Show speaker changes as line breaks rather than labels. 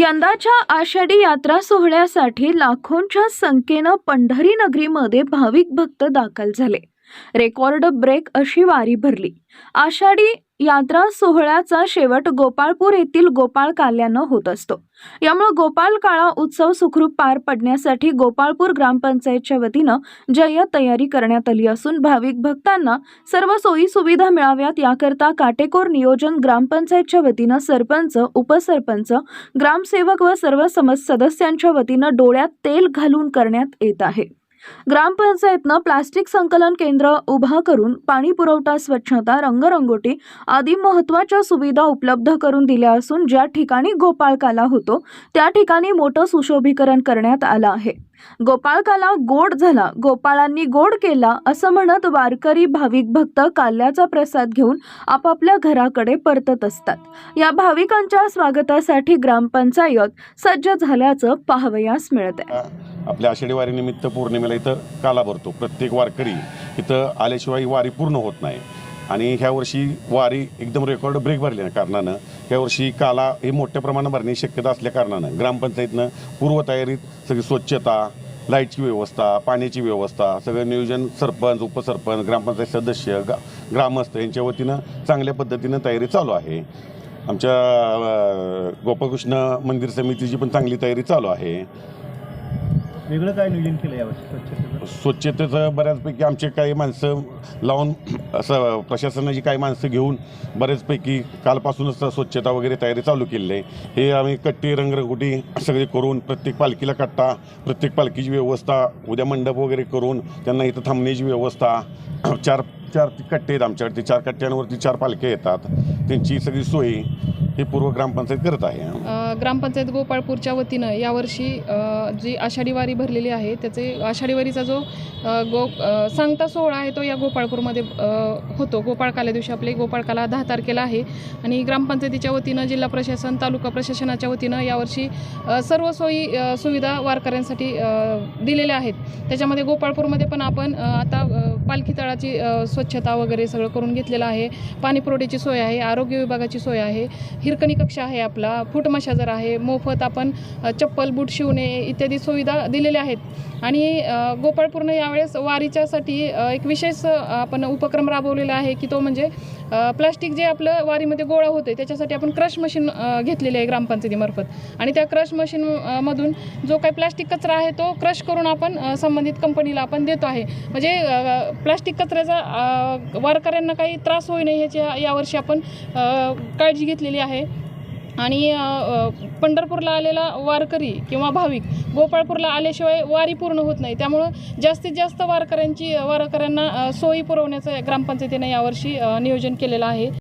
यंदाच्या आषाढी यात्रा सोहळ्यासाठी लाखोंच्या संख्येनं पंढरी नगरीमध्ये भाविक भक्त दाखल झाले. रेकॉर्ड ब्रेक अशी वारी भरली. आषाढी यात्रा सोहळ्याचा शेवट गोपाळपूर येथील गोपाळ काल्यानं होत असतो. यामुळे गोपाळ काळा उत्सव सुखरूप पार पडण्यासाठी गोपाळपूर ग्रामपंचायतच्या वतीनं जय्य तयारी करण्यात आली असून भाविक भक्तांना सर्व सोयी सुविधा मिळाव्यात. याकरता काटेकोर नियोजन ग्रामपंचायतच्या वतीनं सरपंच उपसरपंच ग्रामसेवक व सर्व समज सदस्यांच्या वतीनं डोळ्यात तेल घालून करण्यात येत आहे. ग्रामपंचायतनं प्लास्टिक संकलन केंद्र उभा करून पाणी पुरवठा स्वच्छता रंगरंगोटी आदी महत्त्वाच्या सुविधा उपलब्ध करून दिल्या असून ज्या ठिकाणी गोपाळकाला होतो त्या ठिकाणी मोठं सुशोभीकरण करण्यात आलं आहे. गोपाळकाला गोड झाला गोपाळांनी गोड केला असं म्हणत वारकरी भाविक भक्त काल्याचा प्रसाद घेऊन आपापल्या घराकडे परतत असतात. या भाविकांच्या स्वागतासाठी ग्रामपंचायत सज्ज झाल्याचं पाहावयास मिळत आहे
आपल्या आषाढी वारीनिमित्त पौर्णिमेला इथं काला भरतो. प्रत्येक वारकरी इथं आल्याशिवाय ही वारी पूर्ण होत नाही. आणि ह्या वर्षी वारी एकदम रेकॉर्ड ब्रेक भरल्या कारणानं. ह्या वर्षी काला हे मोठ्या प्रमाणात भरण्याची शक्यता असल्या कारणानं. ग्रामपंचायतनं पूर्वतयारीत सगळी स्वच्छता लाईटची व्यवस्था पाण्याची व्यवस्था सगळं नियोजन सरपंच उपसरपंच ग्रामपंचायत सदस्य गा ग्रामस्थ यांच्या वतीनं चांगल्या पद्धतीनं तयारी चालू आहे. आमच्या अं, गोपाळकृष्ण मंदिर समितीची पण चांगली तयारी चालू आहे.
वेगळं काय नियोजन केलं यावर्षी स्वच्छतेचं?
स्वच्छतेचं बऱ्याचपैकी आमचे काही माणसं लावून असं प्रशासनाची काही माणसं घेऊन बऱ्याचपैकी कालपासूनच स्वच्छता वगैरे तयारी चालू केलेली आहे. हे आम्ही कट्टी रंगरंगोटी सगळे करून प्रत्येक पालखीला कट्टा प्रत्येक पालखीची व्यवस्था उद्या मंडप वगैरे करून त्यांना इथं थांबण्याची व्यवस्था. चार चार कट्टे आहेत आमच्याकडे. चार कट्ट्यांवरती चार पालख्या येतात. त्यांची सगळी सोय हे पूर्व ग्रामपंचायत करत आहे.
अ, ग्रामपंचायत गोपाळपूरच्या वतीनं यावर्षी अ, जी आषाढी वारी भरलेली आहे त्याचे आषाढी वारीचा जो अ, गो अ, सांगता सोहळा आहे तो या गोपाळपूरमध्ये अ, होतो. गोपाळकाल्या दिवशी आपले गोपाळकाला दहा तारखेला आहे. आणि ग्रामपंचायतीच्या वतीनं जिल्हा प्रशासन तालुका प्रशासनाच्या वतीनं यावर्षी अ, सर्व सोयी अ, सुविधा वारकऱ्यांसाठी अ, दिलेल्या आहेत. त्याच्यामध्ये गोपाळपूरमध्ये पण आपण अ, आता अ, पालखी तळाची अ, स्वच्छता वगैरे सगळं करून घेतलेलं आहे. पाणी पुरवठ्याची सोय आहे आरोग्य विभागाची सोय आहे. हिरकणी कक्ष आहे आपला फूट मशाजर आहे मोफत आपण चप्पल बूट शिवणे इत्यादी सुविधा दिलेल्या आहेत. आणि गोपाळपूर्ण गोपाळपूरनं यावेळेस वारीच्यासाठी एक विशेष आपण उपक्रम राबवलेला आहे की तो म्हणजे प्लास्टिक जे आपलं वारीमध्ये गोळा होते त्याच्यासाठी आपण क्रश मशीन घेतलेली घेतलेले आहे ग्रामपंचायतीमार्फत. आणि त्या क्रश मशीन मधून जो काही प्लास्टिक कचरा आहे तो क्रश करून आपण संबंधित कंपनीला आपण देतो आहे. म्हणजे प्लास्टिक कचऱ्याचा वारकऱ्यांना काही त्रास होऊ नये ह्याच्या यावर्षी आपण काळजी घेतलेली आहे. आहे. आणि पंढरपूरला आलेला वारकरी किंवा भाविक गोपाळपूरला आल्याशिवाय वारी पूर्ण होत नाही. त्यामुळं जास्तीत जास्त वारकऱ्यांची वारकऱ्यांना सोयी पुरवण्याचं ग्रामपंचायतीने यावर्षी नियोजन केलेलं आहे.